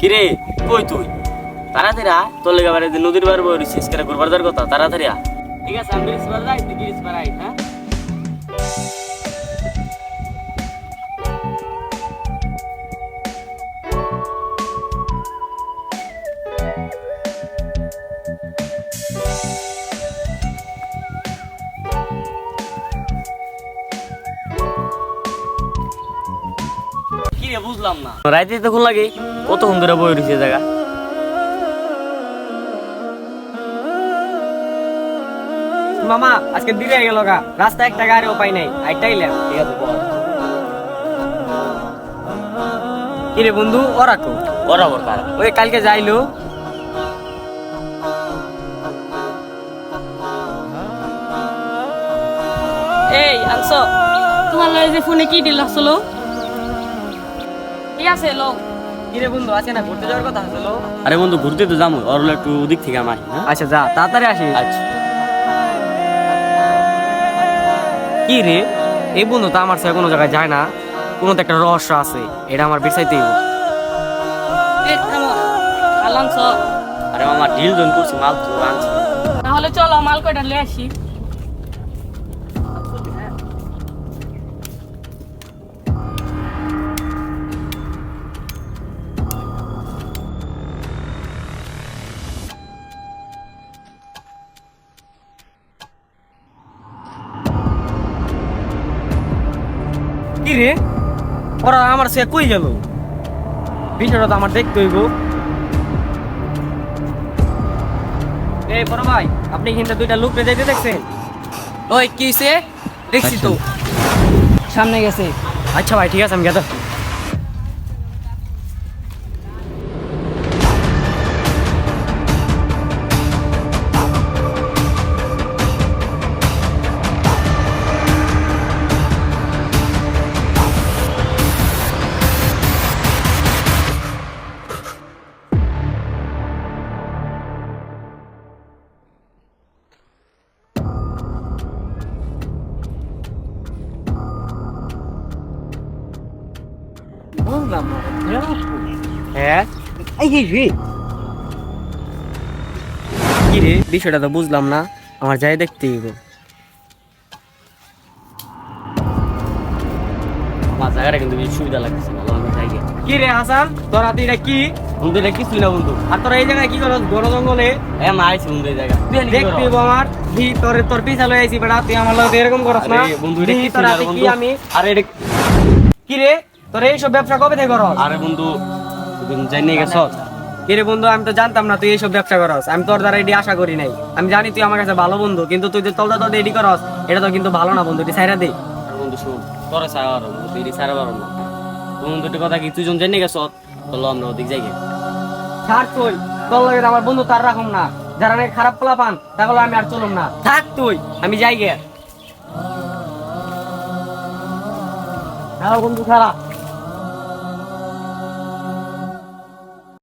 কিরে, কই তুই? তাড়াতাড়ি আয়, তোর লেগে বাড়ি নদীর বার বই শেষ করে ঘুরবার কথা? তাড়াতাড়ি আয়। ঠিক আছে, আমি রিস বার যাই, তুই রিস বার আই হ্যাঁ? রে বুঝলাম না। রাইতে তখন লাগে কতক্ষণ ধরে বই রয়েছে জায়গা? মামা আজকে দিলে গেল গা। রাস্তা একটা গাড়িও পাই নাই আইটাই লেন ঠিক আছে কিরে বন্ধু ওরা কো? বরাবর কার? ওই কালকে যাইলো। এই আনছ? তোমার যে ফোনে কি দিল আসলো? আছে লো। কিরে বন্ধু আছে না ঘুরতে যাওয়ার কথা আসলো আরে বন্ধু ঘুরতে তো যাব। ওর একটু ওদিক থেকে আমার হ্যাঁ? আচ্ছা যা তাড়াতাড়ি আসি আচ্ছা। কি রে? এই বন্ধু তো আমার সাথে কোনো জায়গায় যায় না। কোনো তো একটা রহস্য আছে। এটা আমার আনছ আরে মামা ডিল জন করছি মাল তো আনছি। তাহলে চলো মাল কয়টা নিয়ে আসি। কি রে ওরা আমার সে কই গেল? বিষয়টা তো আমার দেখতে হইব। এই বড় ভাই আপনি কিন্তু দুইটা লোক যাইতে দেখছেন? ওই কি দেখছি তো। সামনে গেছে। আচ্ছা ভাই ঠিক আছে আমি গেতে হ্যাঁ? কি রে? বিষয়টা তো বুঝলাম না। আমার যাই দেখতে হইব আমার জায়গাটা কিন্তু বেশি সুবিধা লাগছে ভালো আমি যাই গে। কি রে হাসান? তোরা এটা কি? বন্ধু এটা কিছুই না বন্ধু? আর তোরা এই জায়গায় কি করস? বড় জঙ্গলে? এ মা আইছি বন্ধু এই জায়গা? আমার। দি তোর তোর পিছা লই আইছি বেটা তুই আমার লগে এরকম করস না। বন্ধু এটা তোরা কি আমি? আরে এটা কি রে? তোর এইসব ব্যবসা কবে থেকে করস? আরে বন্ধু গেছ? কি রে বন্ধু আমি তো জানতাম না তুই এইসব ব্যবসা করস। আমি তোর দ্বারা এটি আশা করি নাই। আমি জানি তুই আমার কাছে ভালো বন্ধু কিন্তু তুই যে তলদা তলদা এডি করস এটা তো কিন্তু ভালো না বন্ধু এটি সাইরা দে। বন্ধু শুন তোরে সারা পারো বন্ধু তুই সারা পারো না। বন্ধু দুটো কথা কি তুই জন জানি গেছ আমরা ওদিক যাই। ছাড় তুই তোর লগে আমার বন্ধু তার রাখুম না। যারা নাকি খারাপ পোলা পান তাহলে আমি আর চলুম না। থাক তুই আমি যাই গে। হ্যাঁ বন্ধু খারাপ